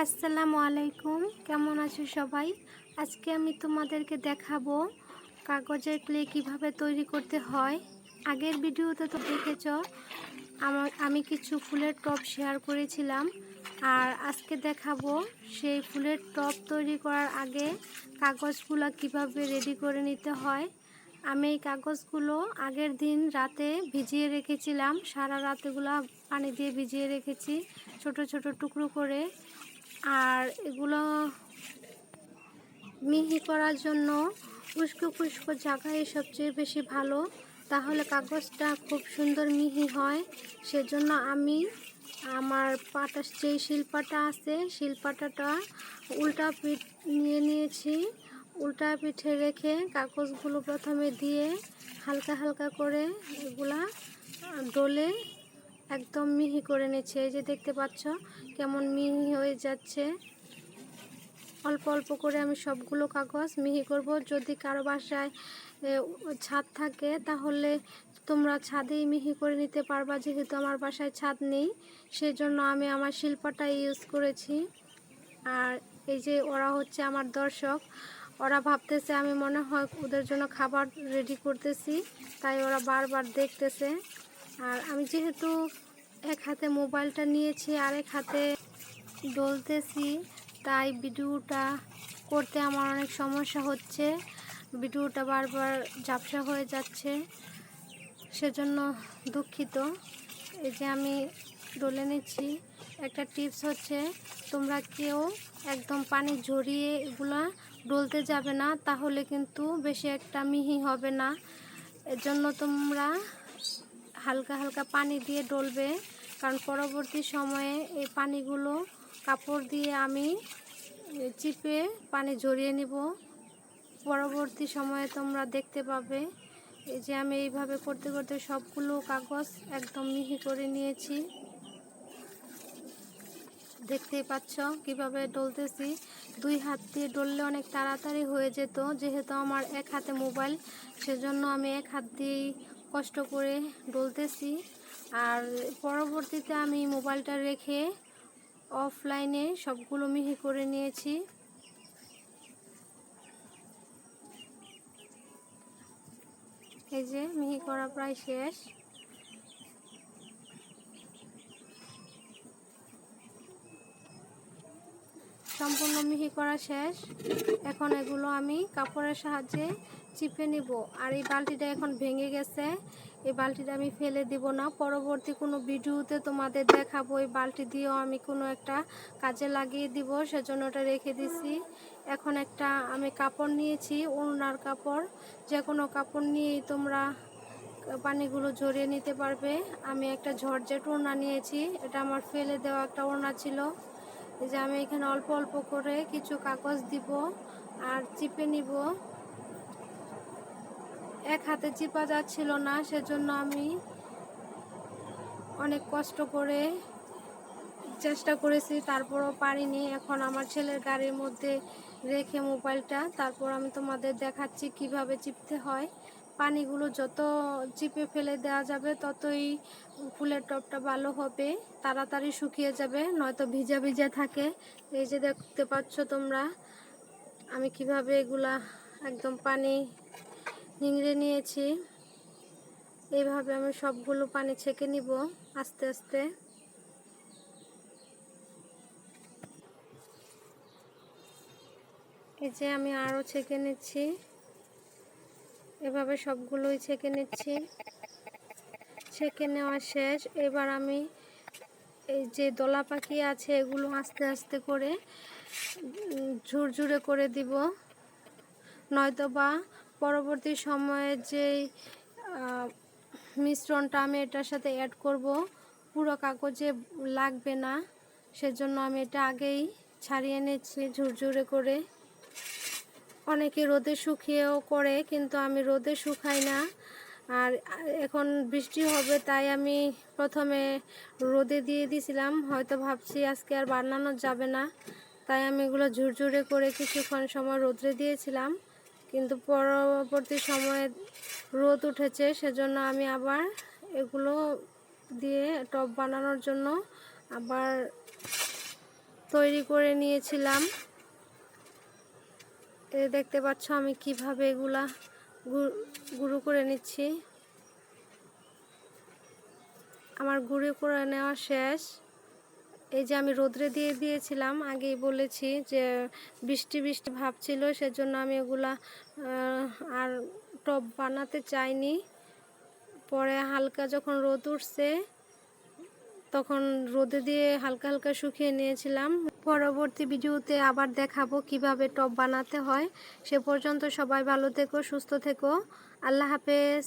আসসালামু আলাইকুম। কেমন আছো সবাই? আজকে আমি তোমাদেরকে দেখাবো কাগজের ক্লে কীভাবে তৈরি করতে হয়। আগের ভিডিওতে তো দেখেছ, আমার, আমি কিছু ফুলের টপ শেয়ার করেছিলাম। আর আজকে দেখাবো সেই ফুলের টপ তৈরি করার আগে কাগজগুলো কীভাবে রেডি করে নিতে হয়। আমি এই কাগজগুলো আগের দিন রাতে ভিজিয়ে রেখেছিলাম, সারা রাতেগুলো পানি দিয়ে ভিজিয়ে রেখেছি, ছোট ছোট টুকরো করে। আর এগুলো মিহি করার জন্য উস্কো খুস্কো জায়গায় সবচেয়ে বেশি ভালো। তাহলে কাগজটা খুব সুন্দর মিহি হয়। সেজন্য আমি আমার পাটা যেই শিল্পাটা আছে, শিল্পাটাটা উল্টা পিঠ নিয়ে নিয়েছি। উল্টা পিঠে রেখে কাগজগুলো প্রথমে দিয়ে হালকা হালকা করে এগুলা ডলে একদম মিহি করে নিচ্ছে। এই যে দেখতে পাচ্ছ কেমন মিহি হয়ে যাচ্ছে। অল্প অল্প করে আমি সবগুলো কাগজ মিহি করব। যদি কারও বাসায় ছাদ থাকে তাহলে তোমরা ছাদেই মিহি করে নিতে পারবা। যেহেতু আমার বাসায় ছাদ নেই, সেজন্য আমি আমার শিল্পটা ইউজ করেছি। আর এই যে ওরা হচ্ছে আমার দর্শক, ওরা ভাবতেছে আমি মনে হয় ওদের জন্য খাবার রেডি করতেছি। তাই ওরা বারবার দেখতেছে। আর আমি যেহেতু এক হাতে মোবাইলটা নিয়েছি আর এক হাতে ডলতেছি তাই ভিডিওটা করতে আমার অনেক সমস্যা হচ্ছে। ভিডিওটা বারবার ঝাপসা হয়ে যাচ্ছে, সেজন্য দুঃখিত। এই যে আমি ডলে নিচ্ছি, একটা টিপস হচ্ছে, তোমরা কেউ একদম পানি ঝরিয়ে এগুলা ডলতে যাবে না, তাহলে কিন্তু বেশি একটা মিহি হবে না। এর জন্য তোমরা হালকা হালকা পানি দিয়ে ডলবে। কারণ পরবর্তী সময়ে এই পানিগুলো কাপড় দিয়ে আমি চিপে পানি ঝরিয়ে নিব। পরবর্তী সময়ে তোমরা দেখতে পাবে, এই যে আমি এইভাবে করতে করতে সবগুলো কাগজ একদম মিহি করে নিয়েছি। দেখতেই পাচ্ছ কীভাবে ডলতেছি। দুই হাত দিয়ে ডললে অনেক তাড়াতাড়ি হয়ে যেত, যেহেতু আমার এক হাতে মোবাইল, সেজন্য আমি এক হাত দিয়েই কষ্ট করে ডলতেছি। আর পরবর্তীতে আমি মোবাইলটা রেখে অফলাইনে সবগুলো মিহি করে নিয়েছি। এই যে মিহি করা প্রায় শেষ। সম্পূর্ণ মিহি করা শেষ। এখন এগুলো আমি কাপড়ের সাহায্যে চিপে নিব। আর এই বালতিটা এখন ভেঙে গেছে। এই বালতিটা আমি ফেলে দিব না। পরবর্তী কোনো ভিডিওতে তোমাদের দেখাবো। এই বালতি দিয়েও আমি কোনো একটা কাজে লাগিয়ে দিব। সেজন্য ওটা রেখে দিছি। এখন একটা আমি কাপড় নিয়েছি, ওড়নার কাপড়। যে কোনো কাপড় নিয়েই তোমরা পানিগুলো ঝরিয়ে নিতে পারবে। আমি একটা ঝরঝেট ওড়না নিয়েছি। এটা আমার ফেলে দেওয়া একটা ওড়না ছিল। যে আমি এখানে অল্প অল্প করে কিছু কাগজ দিব আর চিপে নিব। এক হাতে চিপা যাচ্ছিল না, সেজন্য আমি অনেক কষ্ট করে চেষ্টা করেছি, তারপরও পারিনি। এখন আমার ছেলের গাড়ির মধ্যে রেখে মোবাইলটা, তারপর আমি তোমাদের দেখাচ্ছি কীভাবে চিপতে হয়। পানিগুলো যত চিপে ফেলে দেওয়া যাবে, ততই ফুলের টপটা ভালো হবে, তাড়াতাড়ি শুকিয়ে যাবে, নয়তো ভিজা ভিজা থাকে। এই যে দেখতে পাচ্ছ তোমরা, আমি কীভাবে এগুলা একদম পানি নিংড়ে নিয়েছি। এইভাবে আমি সবগুলো পানি ছেঁকে নিব আস্তে আস্তে। এই যে আমি আরও ছেঁকে নিচ্ছি। এভাবে সবগুলোই ছেঁকে নিচ্ছি। ছেঁকে নেওয়া শেষ। এবার আমি এই যে দোলা পাখি আছে, এগুলো আস্তে আস্তে করে ঝুরঝুরে করে দিব। নয়তো বা পরবর্তী সময়ে যে মিশ্রণটা আমি এটার সাথে অ্যাড করব, পুরো কাগজে লাগবে না, সেজন্য আমি এটা আগেই ছাড়িয়ে নিচ্ছি ঝুরঝুরে করে। অনেকে রোদে শুকিয়েও করে, কিন্তু আমি রোদে শুকাই না। আর এখন বৃষ্টি হবে, তাই আমি প্রথমে রোদে দিয়ে দিয়েছিলাম হয়তো ভাবছি আজকে আর বানানো যাবে না। তাই আমি এগুলো ঝুরঝুরে করে কিছুক্ষণ সময় রোদে দিয়েছিলাম। কিন্তু পরবর্তী সময়ে রোদ উঠেছে, সেজন্য আমি আবার এগুলো দিয়ে টপ বানানোর জন্য আবার তৈরি করে নিয়েছিলাম। এই দেখতে পাচ্ছ আমি কীভাবে এগুলা গুঁড়ো করে নিচ্ছি। আমার গুঁড়ো করে নেওয়া শেষ। এই যে আমি রোদ্রে দিয়ে দিয়েছিলাম, আগেই বলেছি যে বৃষ্টি বৃষ্টি ভাব ছিল, সেজন্য আমি এগুলা আর টপ বানাতে চাইনি। পরে হালকা যখন রোদ উঠছে তখন রোদে দিয়ে হালকা হালকা শুকিয়ে নিয়েছিলাম। পরবর্তী ভিডিওতে আবার দেখাবো কীভাবে টপ বানাতে হয়। সে পর্যন্ত সবাই ভালো থেকো, সুস্থ থেকো। আল্লাহ হাফেজ।